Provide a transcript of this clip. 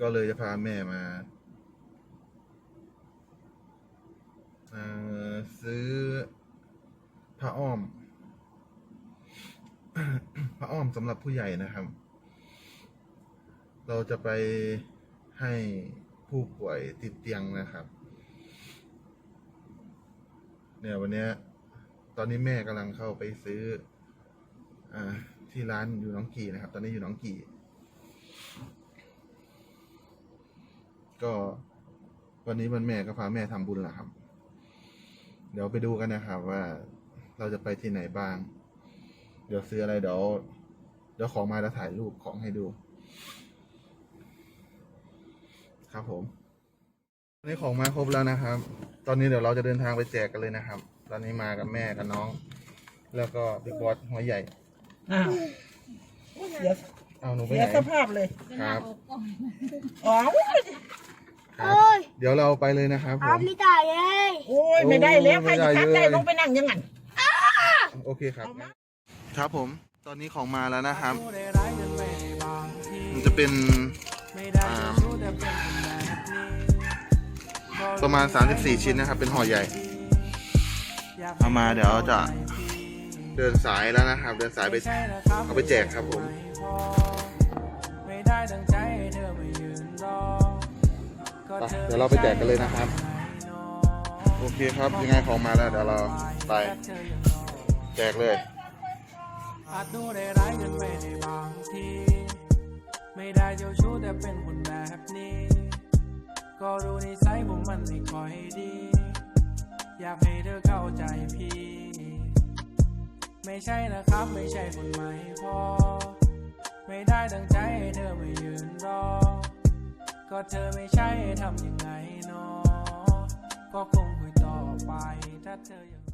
ก็เลยจะพาแม่มาซื้อผ้าอ้อม ผ้าอ้อมสำหรับผู้ใหญ่นะครับ เราจะไปให้ผู้ป่วยติดเตียงนะครับ เนี่ยวันนี้ตอนนี้แม่กำลังเข้าไปซื้อ อ่า ที่ร้านอยู่น้องกีนะครับ ตอนนี้อยู่น้องกีก็วันนี้วันแม่ก็พาแม่ทำบุญแหละครับ เดี๋ยวไปดูกันนะครับว่าเราจะไปที่ไหนบ้าง เดี๋ยวซื้ออะไรเดี๋ยวเดี๋ยวของมาแล้วถ่ายรูปของให้ดู ครับผมตอนนี้ของมาครบแล้วนะครับ ตอนนี้เดี๋ยวเราจะเดินทางไปแจกกันเลยนะครับ ตอนนี้มากับแม่กับน้อง แล้วก็บิ๊กบอสหัวใหญ่ อ้าวเสียเอาหนูไปเสีไหยนสภาพเลยครับอ๋อครับ เดี๋ยวเราไปเลยนะครับผอามลิตาเย้โอ้ยไม่ได้แล้วใครจะไม่ทักได้ได้เลยลงไปนั่งอยังไง โอเคครับ ครับผม ตอนนี้ของมาแล้วนะครับ มันจะเป็นอ่าประมาณ 34 ชิ้นนะครับ เป็นห่อใหญ่ เอามาเดี๋ยวจะ เดินสายแล้วนะครับ เดินสายไปเอาไปแจกครับผมไม่ได้ดังใจเธอไม่ยืนรอก็ไปธอเดี๋ยวเราไปแจกกันเลยนะครับ โอเคครับยังไงของมาแล้วเดี๋ยวเราไปเธอยังรอแจกเลยอาจดูได้ร้ายกันไม่ได้บางทีไม่ได้เจ้าชู้แต่เป็นคนแบบนี้ ก็รู้นิสัยผมมันไม่ค่อยดี อยากให้เธอเข้าใจพี่ ไม่ใช่นะครับ ไม่ใช่คนใหม่พอ ไม่ได้ตั้งใจให้เธอไม่ยืนรอ ก็เธอไม่ใช่ทำยังไงเนาะก็คงคุยต่อไปถ้าเธอยัง